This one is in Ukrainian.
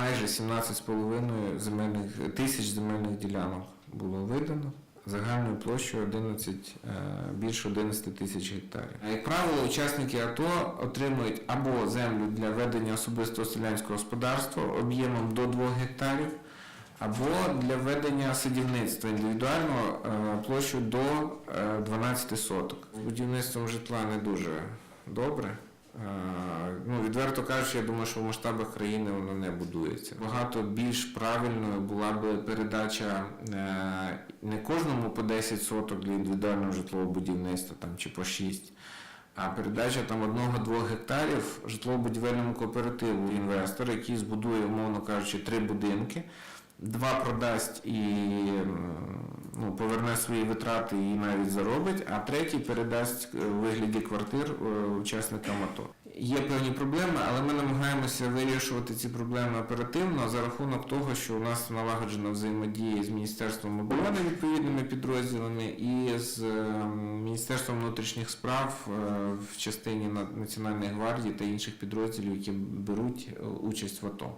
Майже 17,5 земельних тисяч земельних ділянок було видано. Загальною площею 11, е, більше 11 тисяч гектарів. Як правило, учасники АТО отримують або землю для ведення особистого селянського господарства об'ємом до 2 гектарів, або для ведення садівництва індивідуального е, площею до е, 12 соток. З будівництвом житла не дуже добре. Е, Ну, відверто кажучи, я думаю, що в масштабах країни воно не будується. Багато більш правильною була би передача е, не кожному по 10 соток для індивідуального житлового будівництва там, чи по 6, а передача там одного-двох гектарів житлово-будівельному кооперативу інвестор, який збудує, умовно кажучи, три будинки. Два продасть і ну, поверне свої витрати і навіть заробить, а третій передасть е, вигляді квартир е, учасникам АТО. Є певні проблеми, але ми намагаємося вирішувати ці проблеми оперативно за рахунок того, що у нас налагоджена взаємодія з Міністерством оборони відповідними підрозділами і з е, Міністерством внутрішніх справ в частині Національної гвардії та інших підрозділів, які беруть участь в АТО.